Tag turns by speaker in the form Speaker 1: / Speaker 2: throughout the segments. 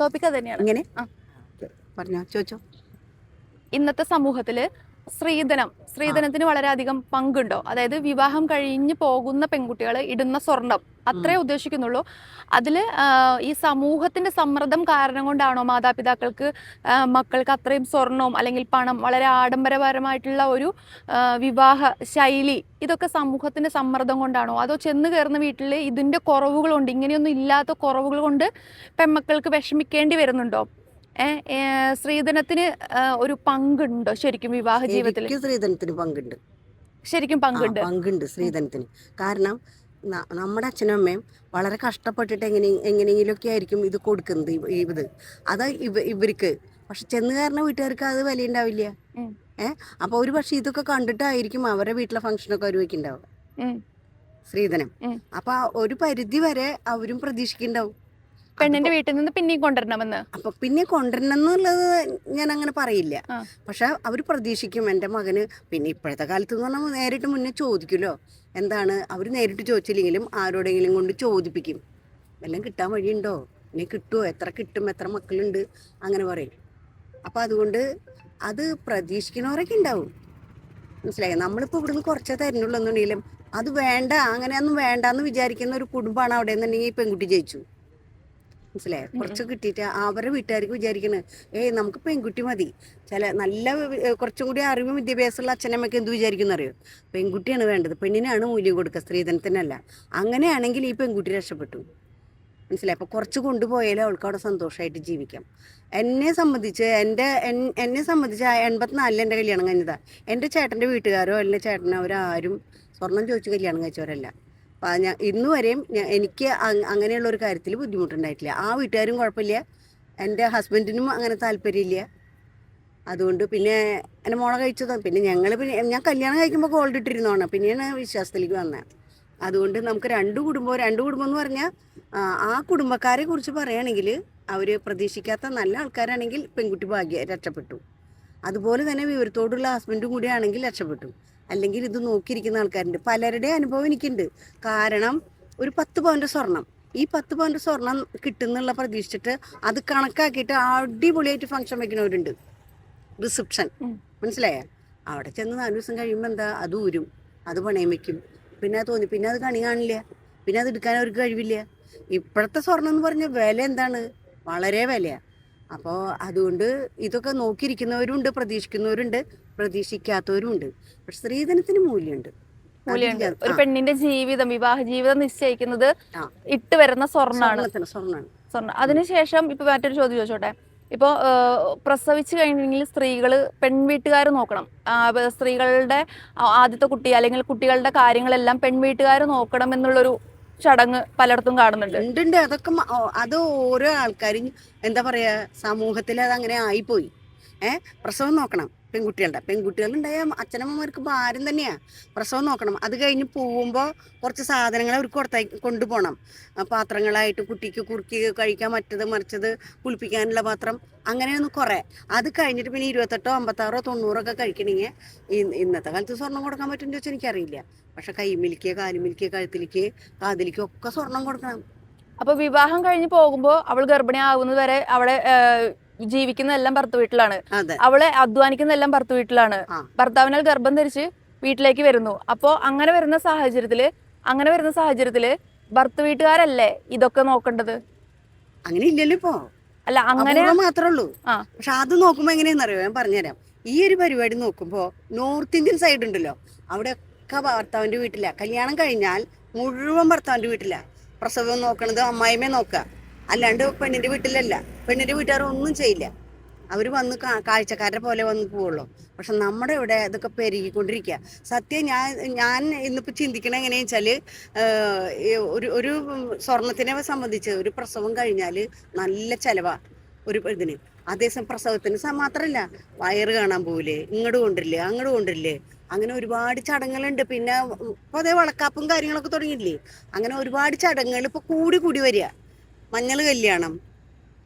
Speaker 1: Topic അത് തന്നെയാണ്.
Speaker 2: ഇങ്ങനെ
Speaker 1: ആ.
Speaker 2: പറഞ്ഞോ ചോദിച്ചോ.
Speaker 1: ഇന്നത്തെ സമൂഹത്തിൽ സ്ത്രീധനം. സ്ത്രീധനത്തിന് വളരെയധികം പങ്കുണ്ടോ? അതായത് വിവാഹം കഴിഞ്ഞ് പോകുന്ന പെൺകുട്ടികൾ ഇടുന്ന സ്വർണം അത്രേ ഉദ്ദേശിക്കുന്നുള്ളൂ. അതിൽ ഈ സമൂഹത്തിന്റെ സമ്മർദ്ദം കാരണം കൊണ്ടാണോ മാതാപിതാക്കൾക്ക് മക്കൾക്ക് അത്രയും സ്വർണവും അല്ലെങ്കിൽ പണം വളരെ ആഡംബരപരമായിട്ടുള്ള ഒരു വിവാഹ ശൈലി ഇതൊക്കെ സമൂഹത്തിന്റെ സമ്മർദ്ദം കൊണ്ടാണോ? അതോ ചെന്ന് കയറുന്ന വീട്ടിൽ ഇതിന്റെ കുറവുകളുണ്ട് ഇങ്ങനെയൊന്നും ഇല്ലാത്ത കുറവുകൾ കൊണ്ട് പെൺമക്കൾക്ക് വിഷമിക്കേണ്ടി വരുന്നുണ്ടോ? സ്ത്രീധനത്തിന് ഒരു പങ്കുണ്ടോ ശരിക്കും വിവാഹ ജീവിതത്തിൽ
Speaker 2: സ്ത്രീധനത്തിന് പങ്കുണ്ട്.
Speaker 1: ശരിക്കും പങ്കുണ്ട്.
Speaker 2: പങ്കുണ്ട് സ്ത്രീധനത്തിന്. കാരണം നമ്മുടെ അച്ഛനും അമ്മയും വളരെ കഷ്ടപ്പെട്ടിട്ട് എങ്ങനെ എങ്ങനെയെങ്കിലുമൊക്കെ ആയിരിക്കും ഇത് കൊടുക്കുന്നത് ഇത്. അത് ഇവ ഇവർക്ക്. പക്ഷെ ചെന്ന് കാരണം വീട്ടുകാർക്ക് അത് വില ഉണ്ടാവില്ല. ഏ അപ്പൊ ഒരു പക്ഷെ ഇതൊക്കെ കണ്ടിട്ടായിരിക്കും അവരുടെ വീട്ടിലെ ഫംഗ്ഷനൊക്കെ ഒരു
Speaker 1: വയ്ക്കുണ്ടാവുക.
Speaker 2: സ്ത്രീധനം. അപ്പൊ ഒരു പരിധി വരെ അവരും പ്രതീക്ഷിക്കുന്നുണ്ടാവും.
Speaker 1: പെണ്ണിന്റെ വീട്ടിൽ നിന്ന് പിന്നെയും കൊണ്ടുവരണമെന്ന്?
Speaker 2: അപ്പൊ പിന്നെ കൊണ്ടുവരണം എന്നുള്ളത് ഞാൻ അങ്ങനെ പറയില്ല. പക്ഷെ അവർ പ്രതീക്ഷിക്കും എന്റെ മകന് പിന്നെ ഇപ്പോഴത്തെ കാലത്ത് എന്ന് പറഞ്ഞാൽ നേരിട്ട് മുന്നേ ചോദിക്കുമല്ലോ. എന്താണ്? അവർ നേരിട്ട് ചോദിച്ചില്ലെങ്കിലും ആരോടെങ്കിലും കൊണ്ട് ചോദിപ്പിക്കും. എല്ലാം കിട്ടാൻ വഴിയുണ്ടോ? ഇനി കിട്ടുമോ എത്ര കിട്ടും? എത്ര മക്കളുണ്ട്? അങ്ങനെ പറയും. അപ്പം അതുകൊണ്ട് അത് പ്രതീക്ഷിക്കുന്നവരൊക്കെ ഉണ്ടാവും. മനസ്സിലായി? നമ്മളിപ്പോൾ ഇവിടുന്ന് കുറച്ചേ തരുന്നുള്ളൂ എന്നുണ്ടെങ്കിലും അത് വേണ്ട അങ്ങനെയൊന്നും വേണ്ട എന്ന് വിചാരിക്കുന്ന ഒരു കുടുംബമാണ് അവിടെ എന്നുണ്ടെങ്കിൽ പെൺകുട്ടി ജയിച്ചു. മനസ്സിലായോ? കുറച്ച് കിട്ടിയിട്ട് അവരുടെ വീട്ടുകാർക്ക് വിചാരിക്കണേ ഏയ് നമുക്ക് പെൺകുട്ടി മതി. ചില നല്ല കുറച്ചുകൂടി കുറച്ചും കൂടി അറിവും വിദ്യാഭ്യാസമുള്ള അച്ഛനമ്മയ്ക്ക് എന്ത് വിചാരിക്കുന്ന അറിയോ പെൺകുട്ടിയാണ് വേണ്ടത്. പെണ്ണിനാണ് മൂല്യം കൊടുക്കുക സ്ത്രീധനത്തിനല്ല. അങ്ങനെയാണെങ്കിൽ ഈ പെൺകുട്ടി രക്ഷപ്പെട്ടു. മനസ്സിലായി? അപ്പോൾ കുറച്ച് കൊണ്ടുപോയാലേ അവൾക്ക് അവിടെ സന്തോഷമായിട്ട് ജീവിക്കാം. എന്നെ സംബന്ധിച്ച് എന്റെ എന്നെ സംബന്ധിച്ച് എൺപത്തിനാലിൽ എന്റെ കല്യാണം കഴിഞ്ഞതാ. എന്റെ ചേട്ടന്റെ വീട്ടുകാരോ എന്റെ ചേട്ടനോ അവരാരും സ്വർണം ചോദിച്ച് കല്യാണം കഴിച്ചവരല്ല. ഇന്ന് വരെയും എനിക്ക് അങ്ങനെയുള്ള ഒരു കാര്യത്തിൽ ബുദ്ധിമുട്ടുണ്ടായിട്ടില്ല. ആ വീട്ടുകാരും കുഴപ്പമില്ല. എന്റെ ഹസ്ബൻഡിനും അങ്ങനെ താല്പര്യമില്ല. അതുകൊണ്ട് പിന്നെ എന്റെ മോളെ കഴിച്ചതാണ് പിന്നെ ഞങ്ങൾ പിന്നെ ഞാൻ കല്യാണം കഴിക്കുമ്പോൾ ഗോൾഡ് ഇട്ടിരുന്നോണം പിന്നെയാണ് വിശ്വാസത്തിലേക്ക് വന്നത് അതുകൊണ്ട് നമുക്ക് രണ്ട് കുടുംബം രണ്ട് കുടുംബം എന്ന് പറഞ്ഞാൽ ആ കുടുംബക്കാരെ കുറിച്ച് പറയുകയാണെങ്കിൽ അവർ പ്രതീക്ഷിക്കാത്ത നല്ല ആൾക്കാരാണെങ്കിൽ പെൺകുട്ടി ഭാഗ്യ രക്ഷപ്പെട്ടു. അതുപോലെ തന്നെ വിവരത്തോടുള്ള ഹസ്ബൻഡും കൂടിയാണെങ്കിൽ രക്ഷപ്പെട്ടു. അല്ലെങ്കിൽ ഇത് നോക്കിയിരിക്കുന്ന ആൾക്കാരുണ്ട്. പലരുടെ അനുഭവം എനിക്കുണ്ട്. കാരണം ഒരു പത്ത് പവന്റെ സ്വർണം. ഈ പത്ത് പവന്റെ സ്വർണം കിട്ടുന്നുള്ള പ്രതീക്ഷിച്ചിട്ട് അത് കണക്കാക്കിയിട്ട് അടിപൊളിയായിട്ട് ഫംഗ്ഷൻ വെക്കുന്നവരുണ്ട്. റിസപ്ഷൻ മനസ്സിലായ? അവിടെ ചെന്ന് നാല് ദിവസം കഴിയുമ്പോൾ എന്താ? അത് ഊരും. അത് പണയം വെക്കും. പിന്നെ അത് തോന്നി. പിന്നെ അത് കണി കാണില്ല. പിന്നെ അത് എടുക്കാൻ അവർക്ക് കഴിവില്ല. ഇപ്പോഴത്തെ സ്വർണം എന്ന് പറഞ്ഞ വില എന്താണ്? വളരെ വിലയാണ് അപ്പോൾ അതുകൊണ്ട് ഇതൊക്കെ നോക്കിയിരിക്കുന്നവരുണ്ട് പ്രതീക്ഷിക്കുന്നവരുണ്ട് പ്രതീക്ഷിക്കാത്തവരുണ്ട്. പക്ഷെ സ്ത്രീധനത്തിന് മൂല്യമുണ്ട്.
Speaker 1: മൂല്യമുണ്ട്. ഒരു പെണ്ണിന്റെ ജീവിതം വിവാഹ ജീവിതം നിശ്ചയിക്കുന്നത്. ഇട്ട് വരുന്ന
Speaker 2: സ്വർണമാണ്
Speaker 1: സ്വർണ. അതിനുശേഷം ഇപ്പൊ മറ്റൊരു ചോദ്യം ചോദിച്ചോട്ടെ? ഇപ്പോൾ പ്രസവിച്ചു കഴിഞ്ഞെങ്കിൽ സ്ത്രീകൾ പെൺവീട്ടുകാർ നോക്കണം. സ്ത്രീകളുടെ ആദ്യത്തെ കുട്ടി അല്ലെങ്കിൽ കുട്ടികളുടെ കാര്യങ്ങളെല്ലാം പെൺവീട്ടുകാർ നോക്കണം എന്നുള്ളൊരു ചടങ്ങ് പലയിടത്തും കാണുന്നുണ്ട്.
Speaker 2: ഉണ്ട് അതൊക്കെ അത് ഓരോ ആൾക്കാരും എന്താ പറയാ സമൂഹത്തിൽ അത് അങ്ങനെ ആയിപ്പോയി. ഏഹ് പ്രസവം നോക്കണം. പെൺകുട്ടികളുടെ. പെൺകുട്ടികളുണ്ടായ അച്ഛനമ്മമാർക്ക് ഭാരം തന്നെയാണ് പ്രസവം നോക്കണം. അത് കഴിഞ്ഞ് പോകുമ്പോൾ കുറച്ച് സാധനങ്ങൾ അവർക്ക് കൊടുത്ത കൊണ്ടുപോകണം പാത്രങ്ങളായിട്ട് കുട്ടിക്ക് കുറുക്കി കഴിക്കാൻ മറ്റത് മറിച്ചത് കുളിപ്പിക്കാനുള്ള പാത്രം അങ്ങനെയൊന്ന് കുറേ. അത് കഴിഞ്ഞിട്ട് പിന്നെ ഇരുപത്തെട്ടോ അമ്പത്താറോ തൊണ്ണൂറൊക്കെ കഴിക്കണമെങ്കിൽ ഇന്നത്തെ കാലത്ത് സ്വർണം കൊടുക്കാൻ പറ്റുമെന്ന് ചോദിച്ചാൽ എനിക്കറിയില്ല. പക്ഷെ കൈമിലിക്ക് കാലുമിലിക്ക് കഴുത്തിലേക്ക് കാതിലേക്ക് ഒക്കെ സ്വർണം കൊടുക്കണം.
Speaker 1: അപ്പോൾ വിവാഹം കഴിഞ്ഞ് പോകുമ്പോൾ അവൾ ഗർഭിണിയാകുന്നത് വരെ അവിടെ ആ, ജീവിക്കുന്നതെല്ലാം ഭർത്ത വീട്ടിലാണ്.
Speaker 2: അവളെ
Speaker 1: അവളെ അധ്വാനിക്കുന്നതെല്ലാം ഭർത്ത വീട്ടിലാണ്. ഭർത്താവിനാൽ ഗർഭം ധരിച്ച് വീട്ടിലേക്ക് വരുന്നു. അപ്പോ അങ്ങനെ വരുന്ന സാഹചര്യത്തിൽ അങ്ങനെ വരുന്ന സാഹചര്യത്തിൽ ഭർത്ത വീട്ടുകാരല്ലേ ഇതൊക്കെ നോക്കേണ്ടത്?
Speaker 2: അങ്ങനെ ഇല്ലല്ലോ ഇപ്പോ.
Speaker 1: അല്ല അങ്ങനെ
Speaker 2: മാത്രമേ ഉള്ളൂ പക്ഷെ അത് നോക്കുമ്പോ എങ്ങനെയാണെന്നറിയോ ഞാൻ പറഞ്ഞുതരാം. ഈ ഒരു പരിപാടി നോക്കുമ്പോ നോർത്ത് ഇന്ത്യൻ സൈഡ് ഉണ്ടല്ലോ. അവിടെ ഒക്കെ ഭർത്താവിന്റെ വീട്ടില. കല്യാണം കഴിഞ്ഞാൽ മുഴുവൻ ഭർത്താവിന്റെ വീട്ടില. പ്രസവം നോക്കണത് അമ്മായിമ്മേ നോക്കുക അല്ലാണ്ട് പെണ്ണിന്റെ വീട്ടിലല്ല. പെണ്ണിന്റെ വീട്ടുകാർ ഒന്നും ചെയ്യില്ല. അവർ വന്ന് കാഴ്ചക്കാരെ പോലെ വന്ന് പോവുള്ളൂ. പക്ഷെ നമ്മുടെ ഇവിടെ ഇതൊക്കെ പെരുകിക്കൊണ്ടിരിക്കുക സത്യം ഞാൻ ഞാൻ ഇന്നിപ്പോൾ ചിന്തിക്കണ എങ്ങനെയാ വെച്ചാൽ ഒരു ഒരു സ്വർണത്തിനെ സംബന്ധിച്ച് ഒരു പ്രസവം കഴിഞ്ഞാൽ നല്ല ചെലവാ ഒരു ഇതിന്. അതേസമയം പ്രസവത്തിന് മാത്രല്ല വയറ് കാണാൻ പോവില്ലേ ഇങ്ങോട്ട് കൊണ്ടില്ലേ അങ്ങോട്ട് കൊണ്ടില്ലേ അങ്ങനെ ഒരുപാട് ചടങ്ങുകളുണ്ട്. പിന്നെ ഇപ്പൊ അതേ വളക്കാപ്പും കാര്യങ്ങളൊക്കെ തുടങ്ങിയില്ലേ അങ്ങനെ ഒരുപാട് ചടങ്ങുകൾ ഇപ്പൊ കൂടി കൂടി വരിക. മഞ്ഞൾ കല്യാണം.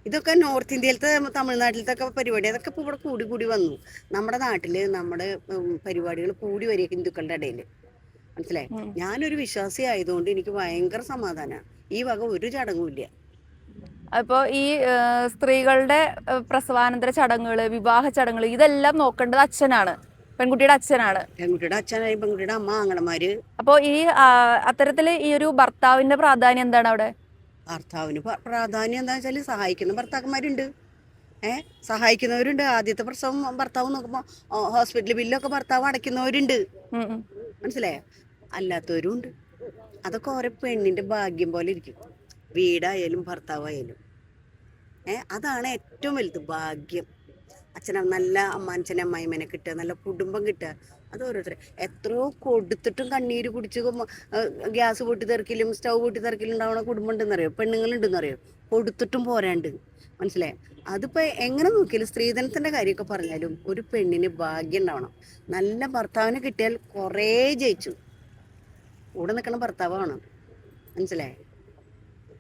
Speaker 2: ഇതൊക്കെ നോർത്ത് ഇന്ത്യയിലത്തെ തമിഴ്നാട്ടിലത്തെ ഒക്കെ പരിപാടി. അതൊക്കെ ഇപ്പൊ ഇവിടെ കൂടി കൂടി വന്നു. നമ്മുടെ നാട്ടിൽ നമ്മുടെ പരിപാടികൾ കൂടി വരിക ഹിന്ദുക്കളുടെ ഇടയിൽ മനസ്സിലായി. ഞാനൊരു വിശ്വാസി ആയതുകൊണ്ട് എനിക്ക് ഭയങ്കര സമാധാനമാണ് ഈ വക ഒരു ചടങ്ങും ഇല്ല.
Speaker 1: അപ്പോൾ ഈ സ്ത്രീകളുടെ പ്രസവാനന്തര ചടങ്ങുകൾ വിവാഹ ചടങ്ങുകൾ ഇതെല്ലാം നോക്കേണ്ടത് അച്ഛനാണ്. പെൺകുട്ടിയുടെ അച്ഛനാണ്.
Speaker 2: പെൺകുട്ടിയുടെ അച്ഛനായി പെൺകുട്ടിയുടെ അമ്മ ആങ്ങളമാര്.
Speaker 1: അപ്പോൾ ഈ അത്തരത്തിൽ ഈ ഒരു ഭർത്താവിന്റെ പ്രാധാന്യം എന്താണ് അവിടെ?
Speaker 2: ഭർത്താവിന് പ്രാധാന്യം എന്താ വെച്ചാൽ സഹായിക്കുന്ന ഭർത്താക്കന്മാരുണ്ട്. ഏ? സഹായിക്കുന്നവരുണ്ട്. ആദ്യത്തെ പ്രസവം ഭർത്താവ് നോക്കുമ്പോൾ ഹോസ്പിറ്റൽ ബില്ലൊക്കെ ഭർത്താവ് അടയ്ക്കുന്നവരുണ്ട്. മനസ്സിലായോ? അല്ലാത്തവരും ഉണ്ട്. അതൊക്കെ ഓരോ പെണ്ണിന്റെ ഭാഗ്യം പോലെ ഇരിക്കും. വീടായാലും ഭർത്താവായാലും. ഏ? അതാണ് ഏറ്റവും വലുത് ഭാഗ്യം. അച്ഛനെ നല്ല അമ്മാനച്ഛനെ അമ്മായിമ്മനെ കിട്ടുക നല്ല കുടുംബം കിട്ടുക. അത് ഓരോരുത്തർ എത്രയോ കൊടുത്തിട്ടും കണ്ണീര് കുടിച്ച് ഗ്യാസ് പൊട്ടി തെറിക്കലും സ്റ്റൗ പൊട്ടി തെറിക്കലും ഉണ്ടാവണ കുടുംബം ഉണ്ടെന്നറിയോ പെണ്ണുങ്ങളുണ്ടെന്നറിയോ? കൊടുത്തിട്ടും പോരാണ്ട്. മനസ്സിലായി? അതിപ്പോൾ എങ്ങനെ നോക്കിയാലും സ്ത്രീധനത്തിന്റെ കാര്യമൊക്കെ പറഞ്ഞാലും ഒരു പെണ്ണിന് ഭാഗ്യം ഉണ്ടാവണം. നല്ല ഭർത്താവിനെ കിട്ടിയാൽ കുറേ ജയിച്ചു. കൂടെ നിൽക്കണ ഭർത്താവാണ്. മനസ്സിലായോ?